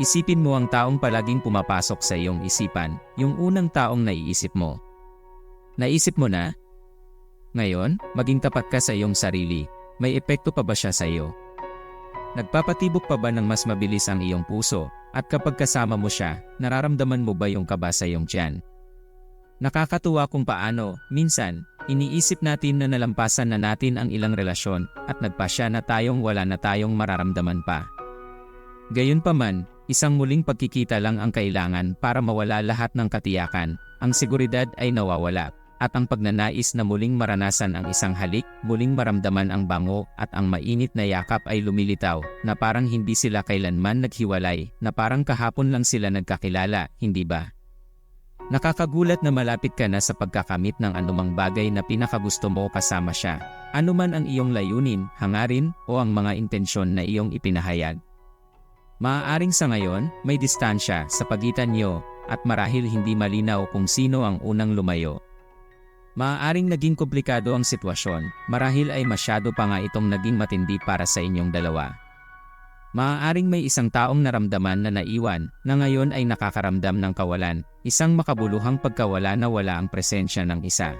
Isipin mo ang taong palaging pumapasok sa iyong isipan, yung unang taong naiisip mo. Naisip mo na? Ngayon, maging tapat ka sa iyong sarili. May epekto pa ba siya sa iyo? Nagpapatibok pa ba ng mas mabilis ang iyong puso? At kapag kasama mo siya, nararamdaman mo ba yung kaba sa iyong tiyan? Nakakatuwa kung paano, minsan, iniisip natin na nalampasan na natin ang ilang relasyon at nagpasya na tayong wala na tayong mararamdaman pa. Gayunpaman, isang muling pagkikita lang ang kailangan para mawala lahat ng katiyakan, ang seguridad ay nawawala, at ang pagnanais na muling maranasan ang isang halik, muling maramdaman ang bango at ang mainit na yakap ay lumilitaw, na parang hindi sila kailanman naghiwalay, na parang kahapon lang sila nagkakilala, hindi ba? Nakakagulat na malapit ka na sa pagkakamit ng anumang bagay na pinakagusto mo kasama siya. Ano man ang iyong layunin, hangarin, o ang mga intensyon na iyong ipinahayag. Maaaring sa ngayon, may distansya sa pagitan niyo at marahil hindi malinaw kung sino ang unang lumayo. Maaaring naging komplikado ang sitwasyon, marahil ay masyado pa nga itong naging matindi para sa inyong dalawa. Maaaring may isang taong naramdaman na naiwan na ngayon ay nakakaramdam ng kawalan, isang makabuluhang pagkawala na wala ang presensya ng isa.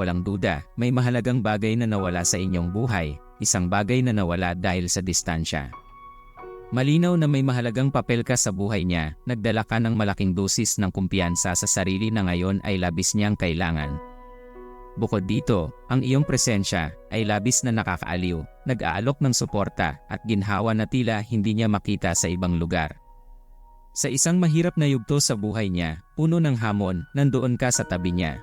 Walang duda, may mahalagang bagay na nawala sa inyong buhay, isang bagay na nawala dahil sa distansya. Malinaw na may mahalagang papel ka sa buhay niya, nagdala ka ng malaking dosis ng kumpiyansa sa sarili na ngayon ay labis niyang kailangan. Bukod dito, ang iyong presensya ay labis na nakakaaliw, nag-aalok ng suporta at ginhawa na tila hindi niya makita sa ibang lugar. Sa isang mahirap na yugto sa buhay niya, puno ng hamon, nandoon ka sa tabi niya.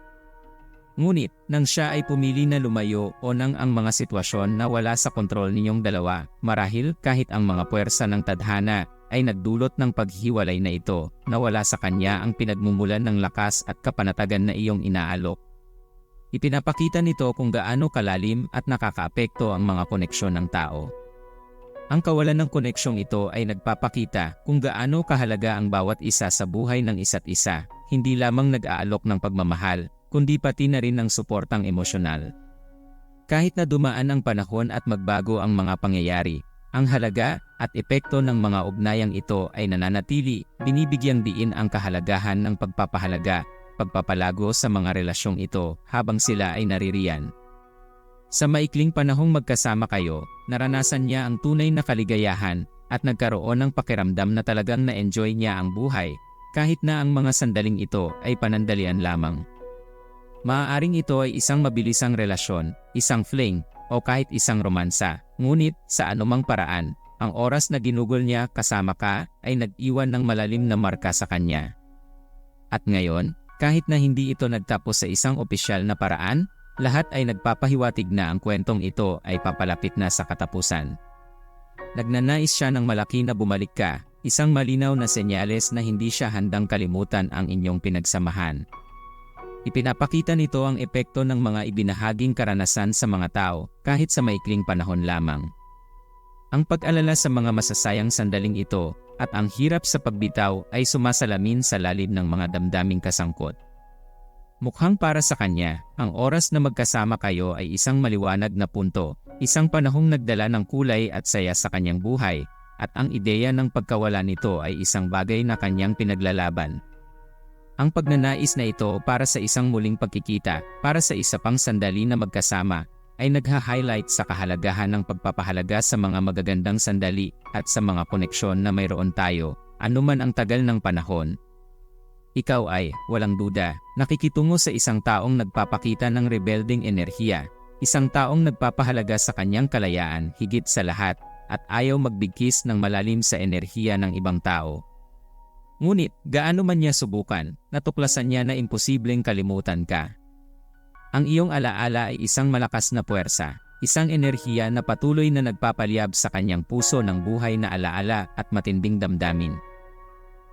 Ngunit, nang siya ay pumili na lumayo o nang ang mga sitwasyon na wala sa kontrol ninyong dalawa, marahil kahit ang mga puwersa ng tadhana ay nagdulot ng paghiwalay na ito, na wala sa kanya ang pinagmumulan ng lakas at kapanatagan na iyong inaalok. Ipinapakita nito kung gaano kalalim at nakakaapekto ang mga koneksyon ng tao. Ang kawalan ng koneksyong ito ay nagpapakita kung gaano kahalaga ang bawat isa sa buhay ng isa't isa, hindi lamang nag-aalok ng pagmamahal, kundi pati na rin ng suportang emosyonal. Kahit na dumaan ang panahon at magbago ang mga pangyayari, ang halaga at epekto ng mga ugnayang ito ay nananatili, binibigyang diin ang kahalagahan ng pagpapahalaga pagpapalago sa mga relasyong ito habang sila ay naririyan. Sa maikling panahong magkasama kayo, naranasan niya ang tunay na kaligayahan at nagkaroon ng pakiramdam na talagang na-enjoy niya ang buhay kahit na ang mga sandaling ito ay panandalian lamang. Maaaring ito ay isang mabilisang relasyon, isang fling, o kahit isang romansa, ngunit sa anumang paraan, ang oras na ginugol niya kasama ka ay nag-iwan ng malalim na marka sa kanya. At ngayon, kahit na hindi ito nagtapos sa isang opisyal na paraan, lahat ay nagpapahiwatig na ang kwentong ito ay papalapit na sa katapusan. Nagnanais siya ng malaki na bumalik ka, isang malinaw na senyales na hindi siya handang kalimutan ang inyong pinagsamahan. Ipinapakita nito ang epekto ng mga ibinahaging karanasan sa mga tao kahit sa maikling panahon lamang. Ang pag-alala sa mga masasayang sandaling ito at ang hirap sa pagbitaw ay sumasalamin sa lalim ng mga damdaming kasangkot. Mukhang para sa kanya, ang oras na magkasama kayo ay isang maliwanag na punto, isang panahong nagdala ng kulay at saya sa kanyang buhay, at ang ideya ng pagkawala nito ay isang bagay na kanyang pinaglalaban. Ang pagnanais na ito para sa isang muling pagkikita, para sa isa pang sandali na magkasama, ay nagha-highlight sa kahalagahan ng pagpapahalaga sa mga magagandang sandali at sa mga koneksyon na mayroon tayo, anuman ang tagal ng panahon. Ikaw ay, walang duda, nakikitungo sa isang taong nagpapakita ng rebelding enerhiya, isang taong nagpapahalaga sa kanyang kalayaan higit sa lahat, at ayaw magbigkis ng malalim sa enerhiya ng ibang tao. Ngunit, gaano man niya subukan, natuklasan niya na imposibleng kalimutan ka. Ang iyong alaala ay isang malakas na puwersa, isang enerhiya na patuloy na nagpapaliyab sa kanyang puso ng buhay na alaala at matinding damdamin.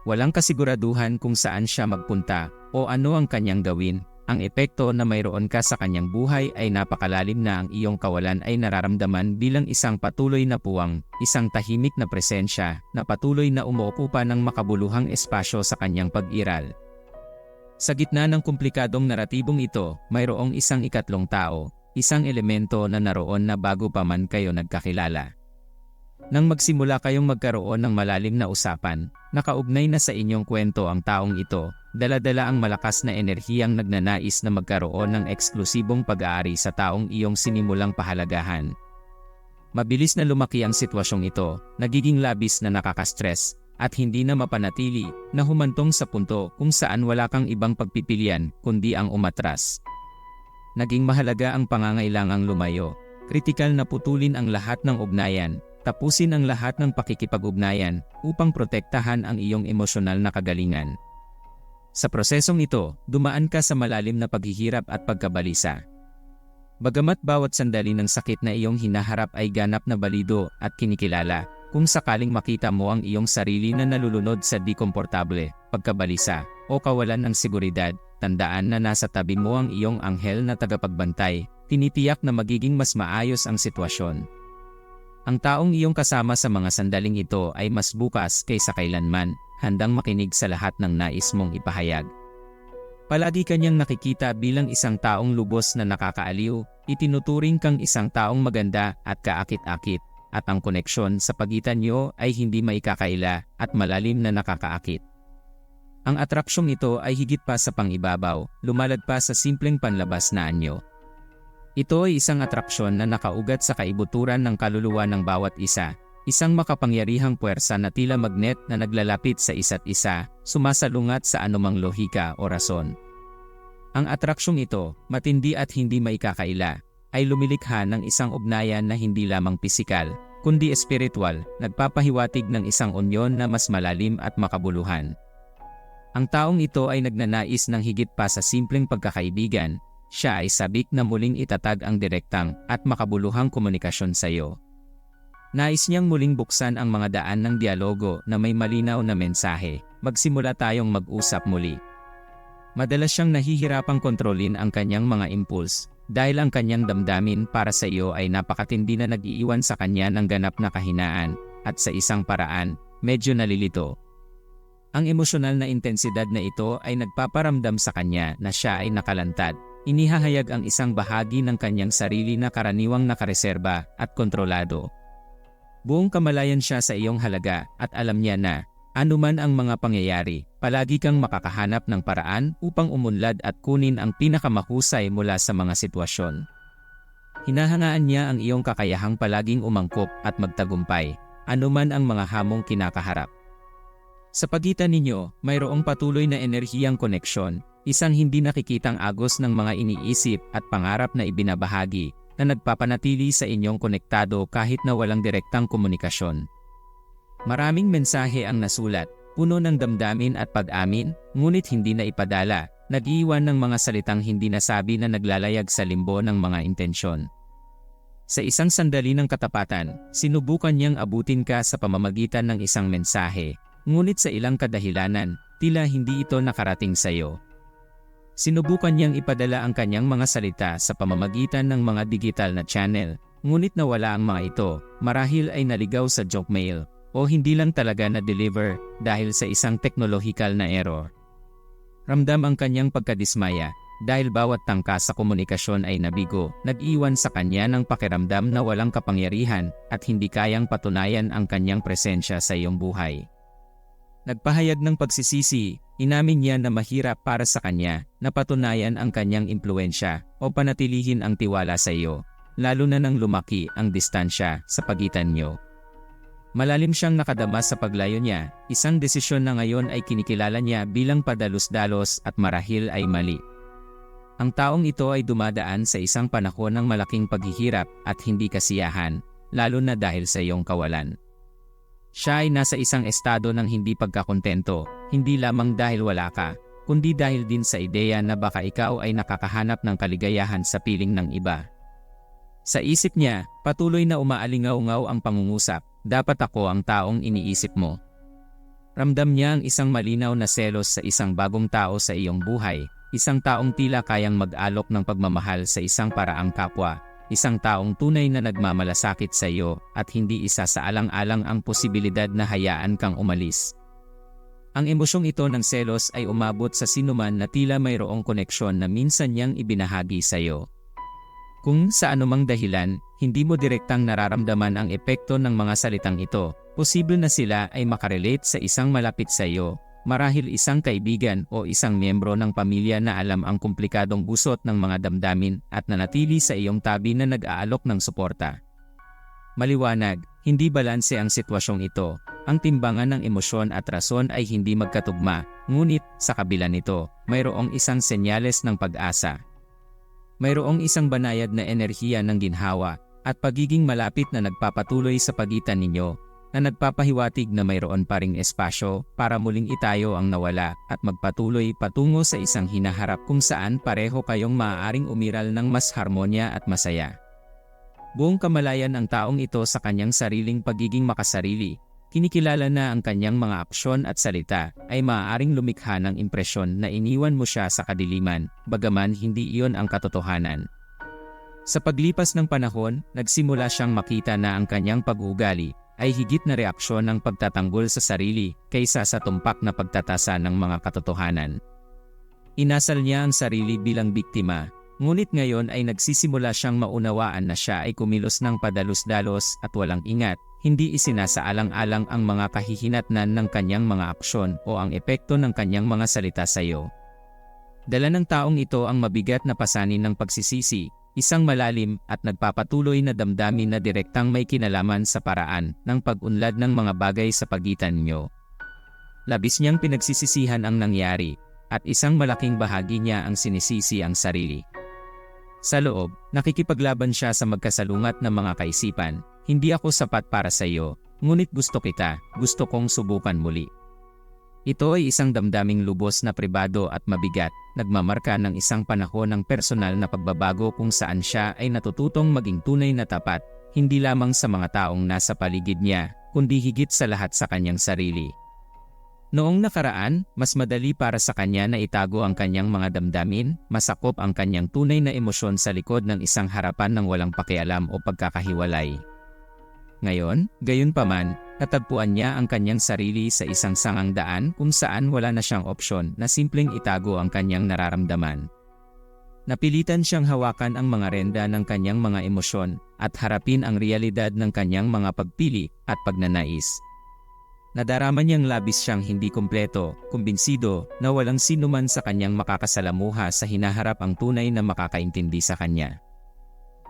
Walang kasiguraduhan kung saan siya magpunta o ano ang kanyang gawin, ang epekto na mayroon ka sa kanyang buhay ay napakalalim na ang iyong kawalan ay nararamdaman bilang isang patuloy na puwang, isang tahimik na presensya na patuloy na umuokupa ng makabuluhang espasyo sa kanyang pag-iral. Sa gitna ng komplikadong naratibong ito, mayroong isang ikatlong tao, isang elemento na naroon na bago pa man kayo nagkakilala. Nang magsimula kayong magkaroon ng malalim na usapan, nakaugnay na sa inyong kwento ang taong ito, daladala ang malakas na enerhiyang nagnanais na magkaroon ng eksklusibong pag-aari sa taong iyong sinimulang pahalagahan. Mabilis na lumaki ang sitwasyong ito, nagiging labis na nakakastress, at hindi na mapanatili na humantong sa punto kung saan wala kang ibang pagpipilian kundi ang umatras. Naging mahalaga ang pangangailangang lumayo, kritikal na putulin ang lahat ng ugnayan Tapusin ang lahat ng pakikipag-ugnayan upang protektahan ang iyong emosyonal na kagalingan. Sa prosesong ito, dumaan ka sa malalim na paghihirap at pagkabalisa. Bagamat bawat sandali ng sakit na iyong hinaharap ay ganap na balido at kinikilala, kung sakaling makita mo ang iyong sarili na nalulunod sa di pagkabalisa, o kawalan ng seguridad, tandaan na nasa tabi mo ang iyong anghel na tagapagbantay, tinitiyak na magiging mas maayos ang sitwasyon. Ang taong iyong kasama sa mga sandaling ito ay mas bukas kaysa kailanman, handang makinig sa lahat ng nais mong ipahayag. Palagi kanyang nakikita bilang isang taong lubos na nakakaaliw, itinuturing kang isang taong maganda at kaakit-akit, at ang koneksyon sa pagitan niyo ay hindi maikakaila at malalim na nakakaakit. Ang atraksyong ito ay higit pa sa pangibabaw, lumalad pa sa simpleng panlabas na anyo. Ito ay isang atraksyon na nakaugat sa kaibuturan ng kaluluwa ng bawat isa, isang makapangyarihang puwersa na tila magnet na naglalapit sa isa't isa, sumasalungat sa anumang lohika o rason. Ang atraksyong ito, matindi at hindi maikakaila, ay lumilikha ng isang ugnayan na hindi lamang pisikal, kundi espiritual, nagpapahiwatig ng isang unyon na mas malalim at makabuluhan. Ang taong ito ay nagnanais ng higit pa sa simpleng pagkakaibigan, siya ay sabik na muling itatag ang direktang at makabuluhang komunikasyon sa iyo. Nais niyang muling buksan ang mga daan ng dialogo na may malinaw na mensahe, magsimula tayong mag-usap muli. Madalas siyang nahihirapang kontrolin ang kanyang mga impuls dahil ang kanyang damdamin para sa iyo ay napakatindi na nag-iiwan sa kanya ng ganap na kahinaan at sa isang paraan, medyo nalilito. Ang emosyonal na intensidad na ito ay nagpaparamdam sa kanya na siya ay nakalantad inihahayag ang isang bahagi ng kanyang sarili na karaniwang nakareserba at kontrolado. Buong kamalayan siya sa iyong halaga at alam niya na, anuman ang mga pangyayari, palagi kang makakahanap ng paraan upang umunlad at kunin ang pinakamahusay mula sa mga sitwasyon. Hinahangaan niya ang iyong kakayahang palaging umangkop at magtagumpay, anuman ang mga hamong kinakaharap. Sa pagitan ninyo, mayroong patuloy na enerhiyang koneksyon Isang hindi nakikitang agos ng mga iniisip at pangarap na ibinabahagi na nagpapanatili sa inyong konektado kahit na walang direktang komunikasyon. Maraming mensahe ang nasulat, puno ng damdamin at pag-amin, ngunit hindi na ipadala, nag-iwan ng mga salitang hindi nasabi na naglalayag sa limbo ng mga intensyon. Sa isang sandali ng katapatan, sinubukan niyang abutin ka sa pamamagitan ng isang mensahe, ngunit sa ilang kadahilanan, tila hindi ito nakarating sa iyo. Sinubukan niyang ipadala ang kanyang mga salita sa pamamagitan ng mga digital na channel, ngunit nawala ang mga ito, marahil ay naligaw sa junk mail, o hindi lang talaga na-deliver dahil sa isang teknolohikal na error. Ramdam ang kanyang pagkadismaya, dahil bawat tangka sa komunikasyon ay nabigo, nag-iwan sa kanya ng pakiramdam na walang kapangyarihan at hindi kayang patunayan ang kanyang presensya sa iyong buhay. Nagpahayag ng pagsisisi, Inamin niya na mahirap para sa kanya na patunayan ang kanyang impluensya o panatilihin ang tiwala sa iyo, lalo na nang lumaki ang distansya sa pagitan niyo. Malalim siyang nakadama sa paglayo niya, isang desisyon na ngayon ay kinikilala niya bilang padalos-dalos at marahil ay mali. Ang taong ito ay dumadaan sa isang panahon ng malaking paghihirap at hindi kasiyahan, lalo na dahil sa iyong kawalan. Siya ay nasa isang estado ng hindi pagkakontento, hindi lamang dahil wala ka, kundi dahil din sa ideya na baka ikaw ay nakakahanap ng kaligayahan sa piling ng iba. Sa isip niya, patuloy na umaalingaw-ngaw ang pangungusap, dapat ako ang taong iniisip mo. Ramdam niya ang isang malinaw na selos sa isang bagong tao sa iyong buhay, isang taong tila kayang mag-alok ng pagmamahal sa isang paraang kapwa, isang taong tunay na nagmamalasakit sa iyo at hindi isa sa alang-alang ang posibilidad na hayaan kang umalis. Ang emosyong ito ng selos ay umabot sa sinuman na tila mayroong koneksyon na minsan niyang ibinahagi sa iyo. Kung sa anumang dahilan, hindi mo direktang nararamdaman ang epekto ng mga salitang ito, posible na sila ay makarelate sa isang malapit sa iyo, marahil isang kaibigan o isang miyembro ng pamilya na alam ang komplikadong gusot ng mga damdamin at nanatili sa iyong tabi na nag-aalok ng suporta. Maliwanag, hindi balanse ang sitwasyong ito. Ang timbangan ng emosyon at rason ay hindi magkatugma, ngunit sa kabila nito, mayroong isang senyales ng pag-asa. Mayroong isang banayad na enerhiya ng ginhawa at pagiging malapit na nagpapatuloy sa pagitan ninyo na nagpapahiwatig na mayroon pa ring espasyo para muling itayo ang nawala at magpatuloy patungo sa isang hinaharap kung saan pareho kayong maaaring umiral ng mas harmonya at masaya. Buong kamalayan ang taong ito sa kanyang sariling pagiging makasarili. Kinikilala na ang kanyang mga aksyon at salita ay maaaring lumikha ng impresyon na iniwan mo siya sa kadiliman, bagaman hindi iyon ang katotohanan. Sa paglipas ng panahon, nagsimula siyang makita na ang kanyang pag-uugali ay higit na reaksyon ng pagtatanggol sa sarili kaysa sa tumpak na pagtatasa ng mga katotohanan. Inasal niya ang sarili bilang biktima Ngunit ngayon ay nagsisimula siyang maunawaan na siya ay kumilos ng padalos-dalos at walang ingat, hindi isinasaalang-alang ang mga kahihinatnan ng kanyang mga aksyon o ang epekto ng kanyang mga salita sa iyo. Dala ng taong ito ang mabigat na pasanin ng pagsisisi, isang malalim at nagpapatuloy na damdamin na direktang may kinalaman sa paraan ng pag-unlad ng mga bagay sa pagitan niyo. Labis niyang pinagsisisihan ang nangyari, at isang malaking bahagi niya ang sinisisi ang sarili. Sa loob, nakikipaglaban siya sa magkasalungat ng mga kaisipan, hindi ako sapat para sa iyo, ngunit gusto kita, gusto kong subukan muli. Ito ay isang damdaming lubos na pribado at mabigat, nagmamarka ng isang panahon ng personal na pagbabago kung saan siya ay natututong maging tunay na tapat, hindi lamang sa mga taong nasa paligid niya, kundi higit sa lahat sa kanyang sarili. Noong nakaraan, mas madali para sa kanya na itago ang kanyang mga damdamin, masakop ang kanyang tunay na emosyon sa likod ng isang harapan ng walang pakialam o pagkakahiwalay. Ngayon, gayon paman, natagpuan niya ang kanyang sarili sa isang sangang daan kung saan wala na siyang opsyon na simpleng itago ang kanyang nararamdaman. Napilitan siyang hawakan ang mga renda ng kanyang mga emosyon at harapin ang realidad ng kanyang mga pagpili at pagnanais. Nadarama niyang labis siyang hindi kumpleto, kumbinsido na walang sinuman sa kanyang makakasalamuha sa hinaharap ang tunay na makakaintindi sa kanya.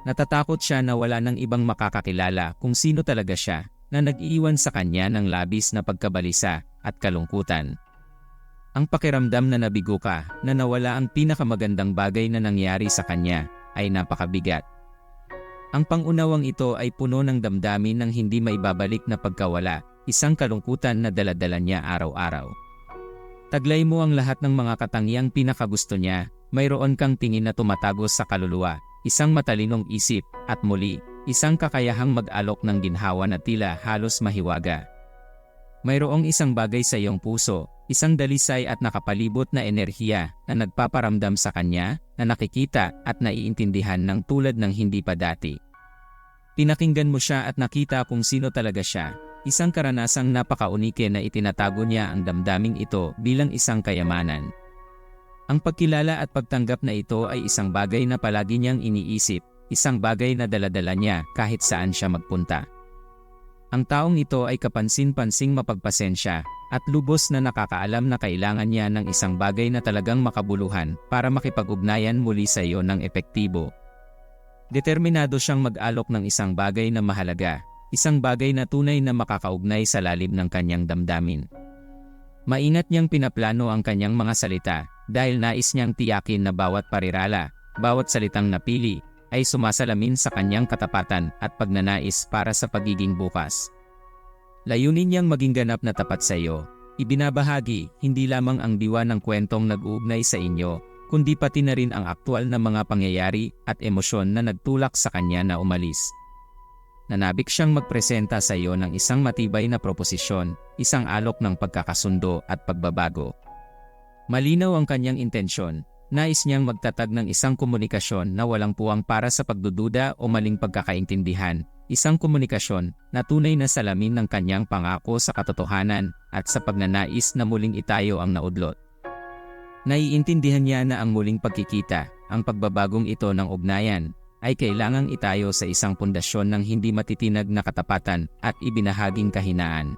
Natatakot siya na wala ng ibang makakakilala kung sino talaga siya na nag-iiwan sa kanya ng labis na pagkabalisa at kalungkutan. Ang pakiramdam na nabigo ka na nawala ang pinakamagandang bagay na nangyari sa kanya ay napakabigat. Ang pangunawang ito ay puno ng damdamin ng hindi maibabalik na pagkawala isang kalungkutan na daladala niya araw-araw. Taglay mo ang lahat ng mga katangiang pinakagusto niya, mayroon kang tingin na tumatagos sa kaluluwa, isang matalinong isip, at muli, isang kakayahang mag-alok ng ginhawa na tila halos mahiwaga. Mayroong isang bagay sa iyong puso, isang dalisay at nakapalibot na enerhiya na nagpaparamdam sa kanya na nakikita at naiintindihan ng tulad ng hindi pa dati. Pinakinggan mo siya at nakita kung sino talaga siya, Isang karanasang napakaunike na itinatago niya ang damdaming ito bilang isang kayamanan. Ang pagkilala at pagtanggap na ito ay isang bagay na palagi niyang iniisip, isang bagay na daladala niya kahit saan siya magpunta. Ang taong ito ay kapansin-pansing mapagpasensya at lubos na nakakaalam na kailangan niya ng isang bagay na talagang makabuluhan para makipag-ugnayan muli sa iyo ng epektibo. Determinado siyang mag-alok ng isang bagay na mahalaga isang bagay na tunay na makakaugnay sa lalim ng kanyang damdamin. Maingat niyang pinaplano ang kanyang mga salita dahil nais niyang tiyakin na bawat parirala, bawat salitang napili, ay sumasalamin sa kanyang katapatan at pagnanais para sa pagiging bukas. Layunin niyang maging ganap na tapat sa iyo. Ibinabahagi hindi lamang ang diwa ng kwentong nag-uugnay sa inyo, kundi pati na rin ang aktwal na mga pangyayari at emosyon na nagtulak sa kanya na umalis nanabik siyang magpresenta sa iyo ng isang matibay na proposisyon, isang alok ng pagkakasundo at pagbabago. Malinaw ang kanyang intensyon, nais niyang magtatag ng isang komunikasyon na walang puwang para sa pagdududa o maling pagkakaintindihan, isang komunikasyon na tunay na salamin ng kanyang pangako sa katotohanan at sa pagnanais na muling itayo ang naudlot. Naiintindihan niya na ang muling pagkikita, ang pagbabagong ito ng ugnayan, ay kailangang itayo sa isang pundasyon ng hindi matitinag na katapatan at ibinahaging kahinaan.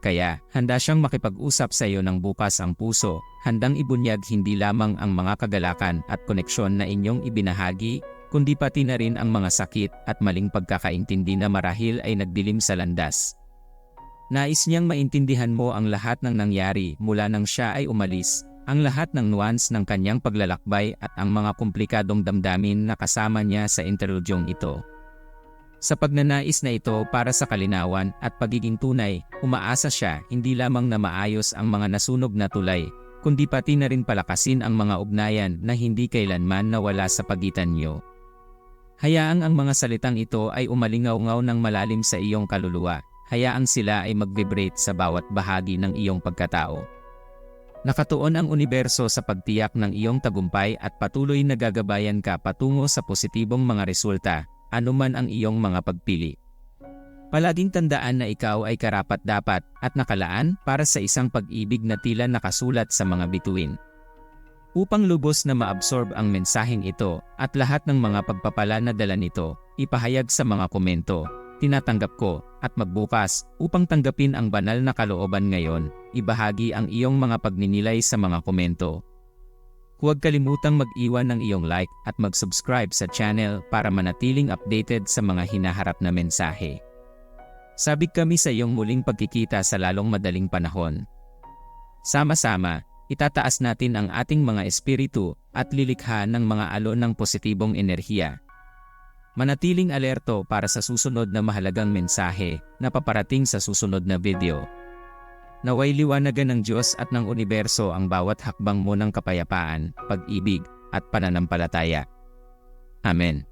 Kaya, handa siyang makipag-usap sa iyo ng bukas ang puso, handang ibunyag hindi lamang ang mga kagalakan at koneksyon na inyong ibinahagi, kundi pati na rin ang mga sakit at maling pagkakaintindi na marahil ay nagdilim sa landas. Nais niyang maintindihan mo ang lahat ng nangyari mula nang siya ay umalis, ang lahat ng nuance ng kanyang paglalakbay at ang mga komplikadong damdamin na kasama niya sa interludyong ito. Sa pagnanais na ito para sa kalinawan at pagiging tunay, umaasa siya hindi lamang na maayos ang mga nasunog na tulay, kundi pati na rin palakasin ang mga ugnayan na hindi kailanman nawala sa pagitan niyo. Hayaang ang mga salitang ito ay umalingaw-ngaw ng malalim sa iyong kaluluwa, hayaang sila ay mag-vibrate sa bawat bahagi ng iyong pagkatao. Nakatuon ang universo sa pagtiyak ng iyong tagumpay at patuloy na gagabayan ka patungo sa positibong mga resulta, anuman ang iyong mga pagpili. Palaging tandaan na ikaw ay karapat-dapat at nakalaan para sa isang pag-ibig na tila nakasulat sa mga bituin. Upang lubos na maabsorb ang mensaheng ito at lahat ng mga pagpapala na dala nito, ipahayag sa mga komento, tinatanggap ko, at magbukas upang tanggapin ang banal na kalooban ngayon, ibahagi ang iyong mga pagninilay sa mga komento. Huwag kalimutang mag-iwan ng iyong like at mag-subscribe sa channel para manatiling updated sa mga hinaharap na mensahe. Sabik kami sa iyong muling pagkikita sa lalong madaling panahon. Sama-sama, itataas natin ang ating mga espiritu at lilikha ng mga alon ng positibong enerhiya. Manatiling alerto para sa susunod na mahalagang mensahe na paparating sa susunod na video. Naway liwanagan ng Diyos at ng universo ang bawat hakbang mo ng kapayapaan, pag-ibig, at pananampalataya. Amen.